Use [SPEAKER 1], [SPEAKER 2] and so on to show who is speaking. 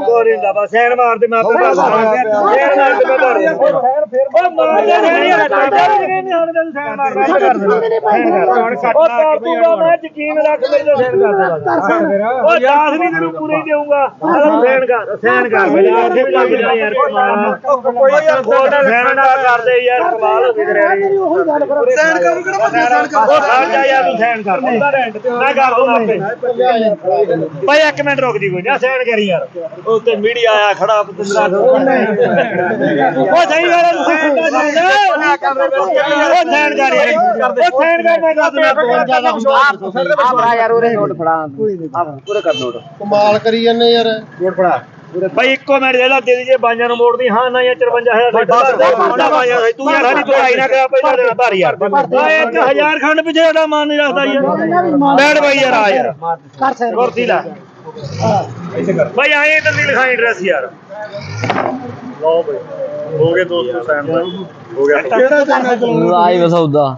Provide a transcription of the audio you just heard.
[SPEAKER 1] ਗੋਰੀ ਦਾ ਬਸ ਸੈਨ ਮਾਰ ਦੇ ਮੈਂ ਆਪੇ ਭਰ ਦਿੰਦਾ ਸੈਨ ਮਾਰ ਦੇ ਮੈਂ ਭਰ ਦਿੰਦਾ ਉਹ ਮਾਰ ਦੇ ਸੈਨ ਹੀ ਹਟਾ ਦੇ ਨਹੀਂ ਹਣ ਦੇ ਸੈਨ ਮਾਰ ਮੈਂ ਕਰ ਦਿੰਦਾ ਹੁਣ ਕੱਟ ਉਹ ਕਰ ਦੂੰਗਾ ਮੈਂ ਯਕੀਨ ਰੱਖ ਮੇਰੇ ਤੇ ਸੈਨ ਕਰ ਦੇਗਾ ਉਹ ਦਾਸ ਨਹੀਂ ਤੈਨੂੰ ਪੂਰੇ ਹੀ ਦੇਊਂਗਾ ਸੈਨ ਕਰ ਸੈਨ ਕਰ ਮੇਰੇ ਇੱਥੇ ਵੀ ਲੱਗ ਜਾਣਾ ਯਾਰ ਕਮਾਲ ਕੋਈ ਯਾਰ ਖੋਲਦਾ ਸੈਨ ਨਾ ਕਰਦੇ ਯਾਰ ਕਮਾਲ ਹੋ ਗਈ ਤੇਰੇ ਵਾਲੀ
[SPEAKER 2] ਸੈਨ ਕਰੂ ਕਿਹੜਾ ਬੰਦਾ ਸੈਨ ਕਰ
[SPEAKER 1] ਉਹ ਖੜ ਜਾ ਯਾਰ ਤੂੰ ਸੈਨ ਕਰ ਮੈਂ ਕਰ ਦੂੰਗਾ ਆਪੇ ਭਾਈ ਇੱਕ ਮਿੰਟ ਰੁਕ ਜੀ ਕੋਈ ਨਾ ਸੈਨ ਕਰੀ ਯਾਰ। ਉਹ ਤੇ ਮੀਡੀਆ ਆਇਆ ਖੜਾ ਪਤੰਦਰਾ ਉਹ ਸਹੀ ਗੱਲ ਹੈ ਸੈਨ ਦਾ ਸੈਨ ਉਹ ਸੈਨ ਕਰ ਯਾਰ ਉਹ ਸੈਨ ਕਰ ਮੈਂ ਕਰ ਦਿੰਦਾ
[SPEAKER 3] ਆ ਬੜਾ ਯਾਰ ਉਹਦੇ ਨੋਟ ਫੜਾ। ਆ ਪੂਰੇ ਕਰ ਨੋਟ।
[SPEAKER 2] ਕਮਾਲ ਕਰੀ ਜਾਂਦੇ ਯਾਰ।
[SPEAKER 1] ਭਾਈ ਇੱਕੋ ਮਿੰਟ ਦੇ ਲਾ ਦੇ ਦੀਏ ਬਾਈਆਂ ਨੂੰ ਮੋੜਦੀ ਹਾਂ ਨਾ ਯਾਰ 54000 ਦਾ ਬਾਈਆਂ ਤੂੰ ਯਾਰ ਸਾਡੀ ਤੋੜਾਈ ਨਾ ਕਰਾ ਪਹਿਲਾਂ ਦੇਣਾ ਧਾਰ ਯਾਰ ਓਏ 1000 ਖੰਡ ਪਿੱਛੇ ਸਾਡਾ ਮਨ ਨਹੀਂ ਰੱਖਦਾ ਯਾਰ ਬੈਠ ਬਾਈ ਯਾਰ ਆ ਯਾਰ
[SPEAKER 3] ਕਰ ਸੈਨ
[SPEAKER 1] ਕੁਰਸੀ ਲਾ ਭਾਈ ਆਏ ਤਾਂ ਨਹੀਂ ਲਿਖਾਈ ਐਡਰੈਸ ਯਾਰ ਲਓ ਬਈ ਹੋ ਗਏ ਦੋਸਤੋ ਸਾਈਨ ਦਾ ਹੋ ਗਿਆ
[SPEAKER 2] ਕਿਹੜਾ ਚੰਗਾ ਚਲਾਉਣਾ
[SPEAKER 3] ਆਈ ਵਸੌਦਾ